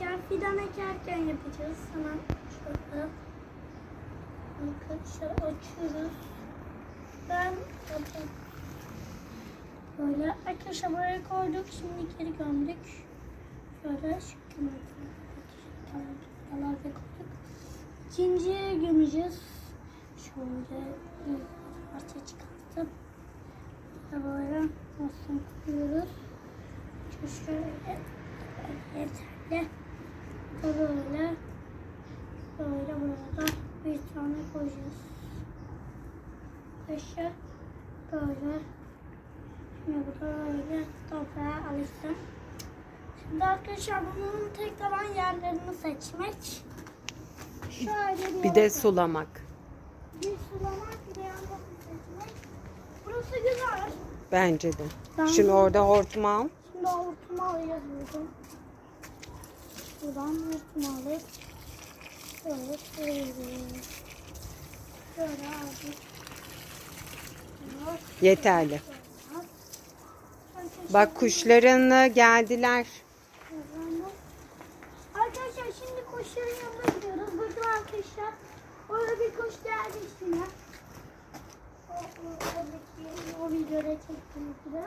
arkadaşlar fidan ekerken yapacağız. Hemen şöyle. Arkadaşlar açıyoruz. Ben yapayım. Böyle arkadaşlar buraya koyduk. Şimdi geri gömdük. Şöyle şu kenarda koyduk. İkinciye gömeceğiz. Şöyle parça çıkartıp böyle olsun koyuyoruz. Şöyle yeterli. Böyle böyle burada bir tane koyacağız. Arkadaşlar böyle Şimdi bu da böyle toprağa alıştım. Şimdi arkadaşlar bunun tek kalan yerlerini seçmek. Şöyle Bir de sulamak. bir sulamak bir de yandan seçmek. Burası güzel. Bence de. Ben- Şimdi orada hortumu al. Şimdi hortumu alıyoruz buradan. Buradan hortumu alıp şöyle koyuyoruz. Şöyle aldık. Yeterli. Bak kuşların geldiler. Arkadaşlar şimdi kuşların yanına gidiyoruz. Bakın arkadaşlar. Orada bir kuş geldi üstüne. O, o, oradaki, o videoda çektiğimiz gibi.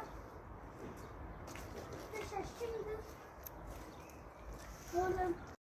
Arkadaşlar şimdi 然后？